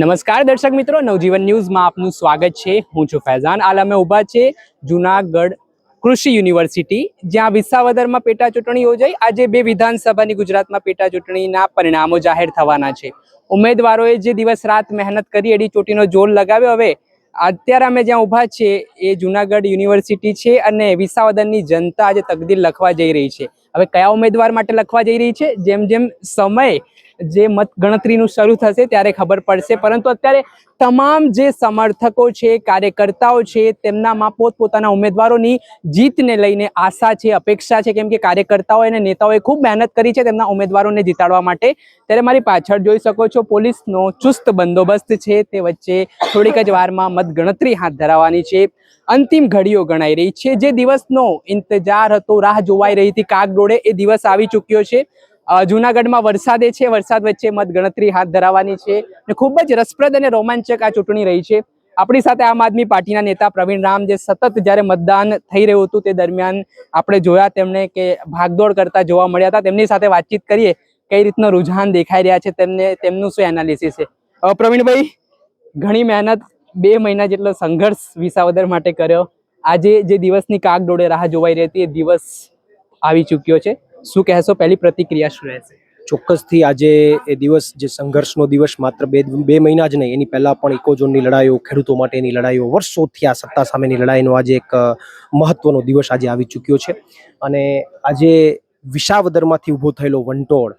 નમસ્કાર દર્શક મિત્રો, નવજીવન ન્યૂઝમાં આપનું સ્વાગત છે. હું છું ફૈઝાન. હાલ અમે ઊભા છે જુનાગઢ કૃષિ યુનિવર્સિટી, જ્યાં વિસાવદરમાં પેટા ચૂંટણી યોજાઈ. આજે બે વિધાનસભાની ગુજરાતમાં પેટા ચૂંટણીના પરિણામો જાહેર થવાના છે. ઉમેદવારોએ જે દિવસ રાત મહેનત કરી એડી ચોટીનો જોર લગાવ્યો, હવે અત્યારે અમે જ્યાં ઊભા છે એ જુનાગઢ યુનિવર્સિટી છે અને વિસાવદરની જનતા આજે તકદીર લખવા જઈ રહી છે. હવે કયા ઉમેદવાર માટે લખવા જઈ રહી છે? જેમ જેમ સમય જે મત ગણતરીનું શરૂ થશે ત્યારે ખબર પડશે. પરંતુ અત્યારે તમામ જે સમર્થકો છે, કાર્યકર્તાઓ છે, તેમનામાં પોતપોતાના ઉમેદવારોની જીતને લઈને આશા છે, અપેક્ષા છે. કેમ કે કાર્યકર્તાઓ અને નેતાઓએ ખૂબ મહેનત કરી છે તેમના ઉમેદવારોને જીતાડવા માટે. ત્યારે મારી પાછળ જોઈ શકો છો, પોલીસનો ચુસ્ત બંદોબસ્ત છે. તે વચ્ચે થોડીક જ વારમાં મતગણતરી હાથ ધરાવવાની છે. અંતિમ ઘડીઓ ગણાઈ રહી છે. જે દિવસનો ઇંતજાર હતો, રાહ જોવાઈ રહી હતી, કાગડોળે એ દિવસ આવી ચૂક્યો છે. જૂનાગઢમાં વરસાદે છે, વરસાદ વચ્ચે મતગણતરી હાથ ધરાવવાની છે અને ખૂબ જ રસપ્રદ અને રોમાંચક આ ચૂંટણી રહી છે. આપણી સાથે આમ આદમી પાર્ટીના નેતા પ્રવીણ રામ જે સતત જ્યારે મતદાન થઈ રહ્યું હતું તે દરમિયાન આપણે જોયા તેમને કે ભાગદોડ કરતા જોવા મળ્યા હતા. તેમની સાથે વાતચીત કરીએ કઈ રીતનો રુઝાન દેખાઈ રહ્યા છે તેમને, તેમનું શું એનાલિસિસ છે? પ્રવીણભાઈ, ઘણી મહેનત બે મહિના જેટલો સંઘર્ષ વિસાવદર માટે કર્યો. આજે જે દિવસની કાગડોળે રાહ જોવાઈ રહી હતી એ દિવસ આવી ચૂક્યો છે. શું કહેશો? પહેલી પ્રતિક્રિયા શું રહેશે? ચોક્કસથી આજે એ દિવસ જે સંઘર્ષનો દિવસ માત્ર બે બે મહિના જ નહીં, એની પહેલાં પણ ઇકોઝોનની લડાઈઓ, ખેડૂતો માટેની લડાઈઓ, વર્ષોથી આ સત્તા સામેની લડાઈનો આજે એક મહત્વનો દિવસ આજે આવી ચૂક્યો છે. અને આજે વિસાવદરમાંથી ઊભો થયેલો વંટોળ,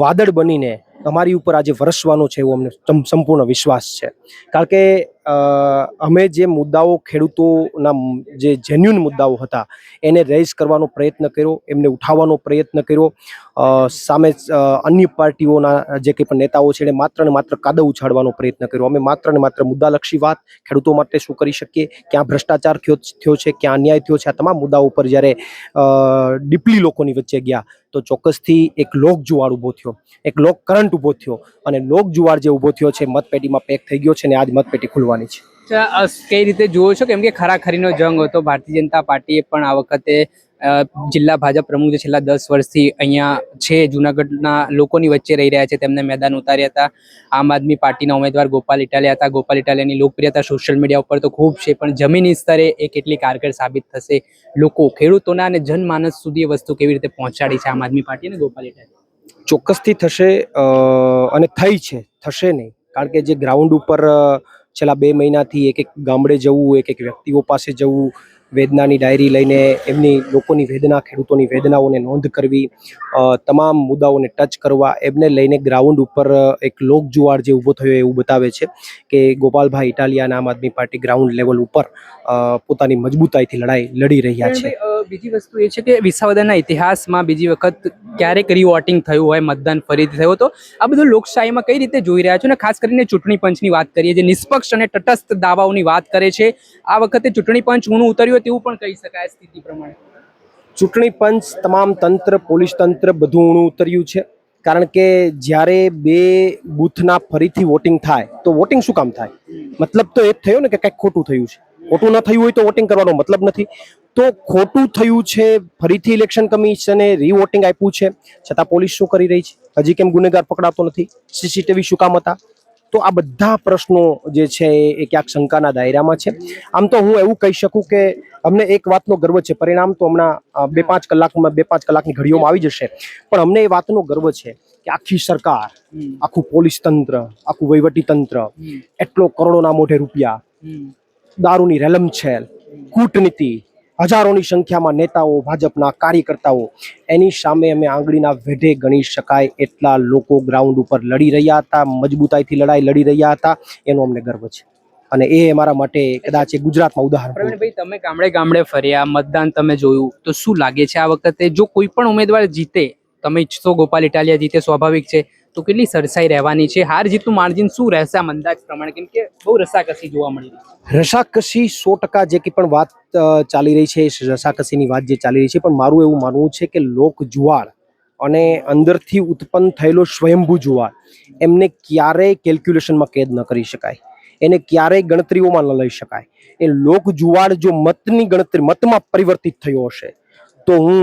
વાદળ બનીને તમારી ઉપર આજે વરસવાનો છે એવો અમને સંપૂર્ણ વિશ્વાસ છે. કારણ કે અમે જે મુદ્દાઓ ખેડૂતોના જે જેન્યુન મુદ્દાઓ હતા, એને રેઝ કરવાનો પ્રયત્ન કર્યો, એમને ઉઠાવવાનો પ્રયત્ન કર્યો. સામે અન્ય પાર્ટીઓના જે કંઈ પણ નેતાઓ છે, એને માત્ર ને માત્ર કાદવ ઉછાળવાનો પ્રયત્ન કર્યો. અમે માત્ર ને માત્ર મુદ્દાલક્ષી વાત ખેડૂતો માટે શું કરી શકીએ, ક્યાં ભ્રષ્ટાચાર થયો છે, ક્યાં અન્યાય થયો છે, આ તમામ મુદ્દાઓ ઉપર જ્યારે ડીપલી લોકોની વચ્ચે ગયા, તો ચોક્કસથી એક લોક જુવાળ ઊભો થયો. એક લોક કરંટ ઊભો થયો અને લોક જુવાળ જે ઊભો થયો છે, મતપેટીમાં પેક થઈ ગયો છે અને આજ મતપેટી ખુલવાની છે. કઈ રીતે જુઓ છો? કેમ કે ખરાખરીનો જંગ હતો. ભારતીય જનતા પાર્ટીએ પણ આ વખતે જિલ્લા ભાજપ પ્રમુખ જે છેલ્લા દસ વર્ષથી અહીંયા છે જુનાગઢના લોકોની વચ્ચે રહી રહ્યા છે તેમને મેદાન ઉતાર્યા હતા. આમ આદમી પાર્ટીના ઉમેદવાર ગોપાલ ઇટાલિયા હતા. ગોપાલ ઇટાલિયાની લોકપ્રિયતા સોશિયલ મીડિયા ઉપર તો ખૂબ છે પણ જમીની સ્તરે એ કેટલી કારગર સાબિત થશે? લોકો ખેડૂતોના અને જનમાનસ સુધી એ વસ્તુ કેવી રીતે પહોંચાડી છે આમ આદમી પાર્ટી અને ગોપાલ ઇટાલિયા? ચોક્કસથી થશે અને થઈ છે. થશે નહીં. કારણ કે જે ગ્રાઉન્ડ ઉપર છેલ્લા બે મહિનાથી એક એક ગામડે જવું, એક એક વ્યક્તિઓ પાસે જવું, વેદનાની ડાયરી લઈને એમની લોકોની વેદના, ખેડૂતોની વેદનાઓને નોંધ કરવી તમામ મુદ્દાઓને ટચ કરવા, એમને લઈને ગ્રાઉન્ડ ઉપર એક લોક જુવાળ જે ઊભો થયો એવું બતાવે છે કે ગોપાલભાઈ ઇટાલિયાના આમ આદમી પાર્ટી ગ્રાઉન્ડ લેવલ ઉપર પોતાની મજબૂતાઈથી લડાઈ લડી રહ્યા છે. બીજી વસ્તુ એ છે કે વિસાવદરના ઇતિહાસમાં બીજી વખત ક્યારેક રીવોટિંગ થયું હોય, મતદાન ફરીથી થયું તો આ બધું લોકશાહીમાં કઈ રીતે જોઈ રહ્યા છો? અને ખાસ કરીને ચૂંટણી પંચની વાત કરીએ, જે નિષ્પક્ષ અને તટસ્થ દાવાઓની વાત કરે છે, આ વખતે ચૂંટણી પંચ ઊણું ઉતર્યું તેવું પણ કહી શકાય સ્થિતિ પ્રમાણે. ચૂંટણી પંચ, તમામ તંત્ર, પોલીસ તંત્ર બધું ઊણું ઉતર્યું છે. કારણ કે જ્યારે બે બૂથના ફરીથી વોટિંગ થાય, તો વોટિંગ શું કામ થાય? મતલબ તો એ જ થયો ને કે કંઈક ખોટું થયું છે. ખોટું ન થયું હોય તો વોટિંગ કરવાનો મતલબ નથી. તો ખોટું થયું છે ફરીથી ઇલેક્શન કમિશને રીવોટિંગ આપ્યું છે. છતાં પોલીસ શું કરી રહી છે? હજી કેમ ગુનેગાર પકડાતો નથી? સીસીટીવી શું કામ હતા? તો આ બધા પ્રશ્નો જે છે એ ક્યાંક શંકાના દાયરામાં છે. આમ તો હું એવું કહી શકું કે અમને એક વાતનો ગર્વ છે. પરિણામ તો હમણાં બે પાંચ કલાકમાં બે પાંચ કલાકની ઘડીઓમાં આવી જશે. પણ અમને એ વાતનો ગર્વ છે કે આખી સરકાર આખું પોલીસ તંત્ર આખું વહીવટી તંત્ર એટલો કરોડોના મોઢે રૂપિયા દારૂની રેલમછેલ કૂટનીતિ હજારોની સંખ્યામાં નેતાઓ, ભાજપના કાર્યકર્તાઓ, એની સામે અમે આંગળીના વેઢે ગણી શકાય એટલા લોકો ગ્રાઉન્ડ ઉપર લડી રહ્યા હતા, મજબૂતાઈથી લડાઈ લડી રહ્યા હતા, એનો અમને ગર્વ છે. અને એ અમારા માટે કદાચ એ ગુજરાતમાં ઉદાહરણ પૂરું પ્રવીણભાઈ, તમે ગામડે ગામડે ફર્યા, મતદાન તમે જોયું, તો શું લાગે છે આ વખતે? જો કોઈ પણ ઉમેદવાર જીતે, તમે ઈચ્છો ગોપાલ ઇટાલિયા જીતે, સ્વાભાવિક છે. તો કેટલી સરસાઈ રહેવાની છે? હાર જીતનું માર્જિન શું રહેશે આમ અંદાજ પ્રમાણે? કેમ કે બહુ રસાકસી જોવા મળી રસાકસી સો ટકા જે કંઈ પણ વાત ચાલી રહી છે રસાકસીની વાત જે ચાલી રહી છે, પણ મારું એવું માનવું છે કે લોક જુવાળ અને અંદરથી ઉત્પન્ન થયેલો સ્વયંભૂ જુવાળ, એમને ક્યારેય કેલ્ક્યુલેશનમાં કેદ ન કરી શકાય. એને ક્યારેય ગણતરીઓમાં ન લઈ શકાય. એ લોક જુવાળ જો મતની ગણતરી, મતમાં પરિવર્તિત થયો હશે, તો હું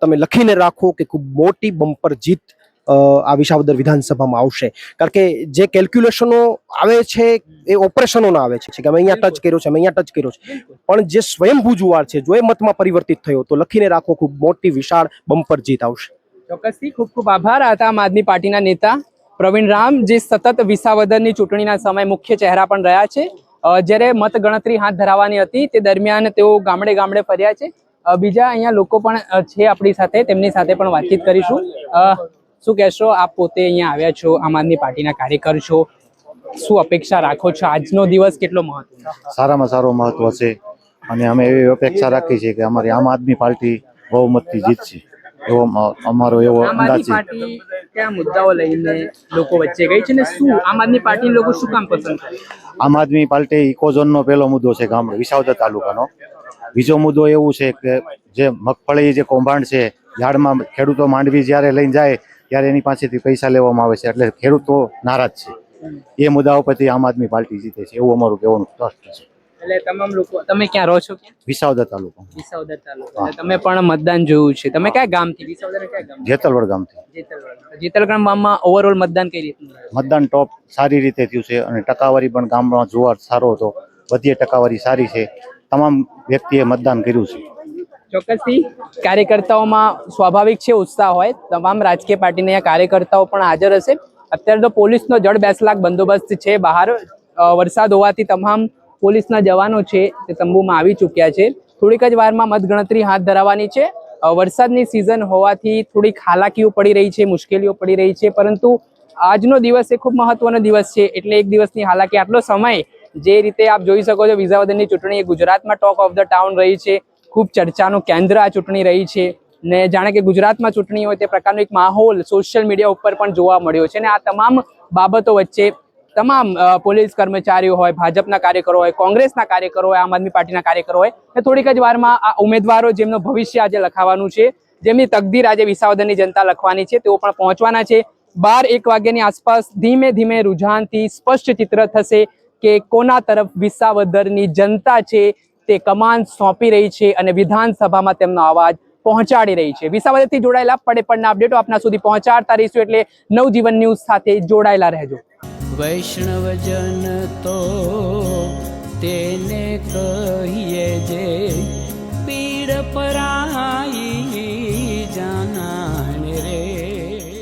તમે લખીને રાખો કે ખૂબ મોટી બમ્પર જીત આ વિસાવદર વિધાનસભામાં આવશે. કારણ કે જે કેલ્ક્યુલેશનો આવે છે એ ઓપરેશનોના આવે છે. કે અમે અહીંયા ટચ કર્યો છે અમે અહીંયા ટચ કર્યો છે. પણ જે સ્વયંભૂ જુવાર છે જો એ મતમાં પરિવર્તિત થયો તો લખીને રાખો ખૂબ મોટી વિશાળ બમ્પર જીત આવશે. ચોક્કસથી ખૂબ ખૂબ આભાર. હતા આમ આદમી પાર્ટીના નેતા પ્રવીણ રામ જે સતત વિસાવદરની ચૂંટણીના સમય મુખ્ય ચહેરા પણ રહ્યા છે. જ્યારે મતગણતરી હાથ ધરાવવાની હતી તે દરમિયાન તેઓ ગામડે ગામડે ફર્યા છે. બીજા અહીંયા લોકો પણ છે આપણી સાથે તેમની સાથે પણ વાતચીત કરીશું. શું કહેશો? આપ પોતે અહીંયા આવ્યા છો આમ આદમી પાર્ટીના કાર્યકર છો. શું અપેક્ષા રાખો છો? આજનો દિવસ કેટલો મહત્વ સારામાં સારો મહત્વ છે અને અમે એવી અપેક્ષા રાખી છે કે અમારી આમ આદમી પાર્ટી બહુમતથી જીતશે. એવો અમારો એવો અંદાજ છે. કયા મુદ્દાઓ લઈને લોકો વચ્ચે ગઈ છે ને શું આમ આદમી પાર્ટી લોકો શું કામ પસંદ કરે આમ આદમી પાર્ટી ઇકોઝોનનો પહેલો મુદ્દો છે ગામડે વિસાવદર તાલુકાનો. બીજો મુદ્દો એવું છે કે જે મગફળી જે કૌભાંડ છે ઝાડમાં ખેડૂતો માંડવી જ્યારે લઈને જાય ત્યારે એની પાસેથી પૈસા લેવામાં આવે છે એટલે ખેડૂતો નારાજ છે. એ મુદ્દા ઉપરથી આમ આદમી પાર્ટી જીતે છે એવું અમારું કહેવાનું સ્પષ્ટ છે. એટલે તમામ લોકો તમે ક્યાં રહો છો વિસાવદર તાલુકો. વિસાવદર તાલુકો. તમે પણ મતદાન જોયું છે. તમે કયા ગામથી? વિસાવદર કયા ગામ જેતલવડ ગામથી. જેતલવડ. જેતલગઢ ગામમાં ઓવરઓલ મતદાન કઈ રીતનું મતદાન ટોપ સારી રીતે થયું છે અને ટકાવારી પણ ગામમાં જોવા સારો હતો. બધી ટકાવારી સારી છે. તમામ વ્યક્તિએ મતદાન કર્યું છે. ચોક્કસથી કાર્યકર્તાઓમાં સ્વાભાવિક છે, ઉત્સાહ હોય. તમામ રાજકીય પાર્ટીના કાર્યકર્તાઓ પણ હાજર હશે. અત્યારે તો પોલીસનો જડ બેસલાક બંદોબસ્ત છે. બહાર વરસાદ હોવાથી તમામ પોલીસના જવાનો છે તે તંબુમાં આવી ચૂક્યા છે. થોડીક જ વારમાં મતગણતરી હાથ ધરાવવાની છે. વરસાદની સિઝન હોવાથી થોડીક હાલાકીઓ પડી રહી છે, મુશ્કેલીઓ પડી રહી છે, પરંતુ આજનો દિવસ એ ખૂબ મહત્વનો દિવસ છે. એટલે એક દિવસની હાલાકી. આટલો સમય જે રીતે આપ જોઈ શકો છો વિઝાવદનની ચૂંટણી એ ગુજરાતમાં ટોક ઓફ ધ ટાઉન રહી છે. ખૂબ ચર્ચાનું કેન્દ્ર આ ચૂંટણી રહી છે ને જાણે કે ગુજરાતમાં ચૂંટણી હોય તે પ્રકારનો એક માહોલ સોશિયલ મીડિયા ઉપર પણ જોવા મળ્યો છે અને આ તમામ બાબતો વચ્ચે તમામ પોલીસ કર્મચારીઓ હોય, ભાજપના કાર્યકરો હોય, કોંગ્રેસના કાર્યકરો હોય, આમ આદમી પાર્ટીના કાર્યકરો હોય ને થોડીક જ વારમાં આ ઉમેદવારો જેમનું ભવિષ્ય આજે લખાવાનું છે, જેમની તકદીર આજે વિસાવદનની જનતા લખવાની છે, તેઓ પણ પહોંચવાના છે. બાર એક વાગ્યાની આસપાસ ધીમે ધીમે રૂઝાનથી સ્પષ્ટ ચિત્ર થશે કે કોના તરફ વિસાવદરની જનતા છે તે કમાન સોંપી રહી છે અને વિધાનસભામાં તેમનો અવાજ પહોંચાડી રહી છે. વિસાવદરથી જોડાયેલા પડે પડના અપડેટો આપના સુધી પહોંચાડતા રહીશું એટલે નવજીવન ન્યૂઝ સાથે જોડાયેલા રહેજો. વૈષ્ણવજન તો તેને કહીએ જે પીડ પરાઈ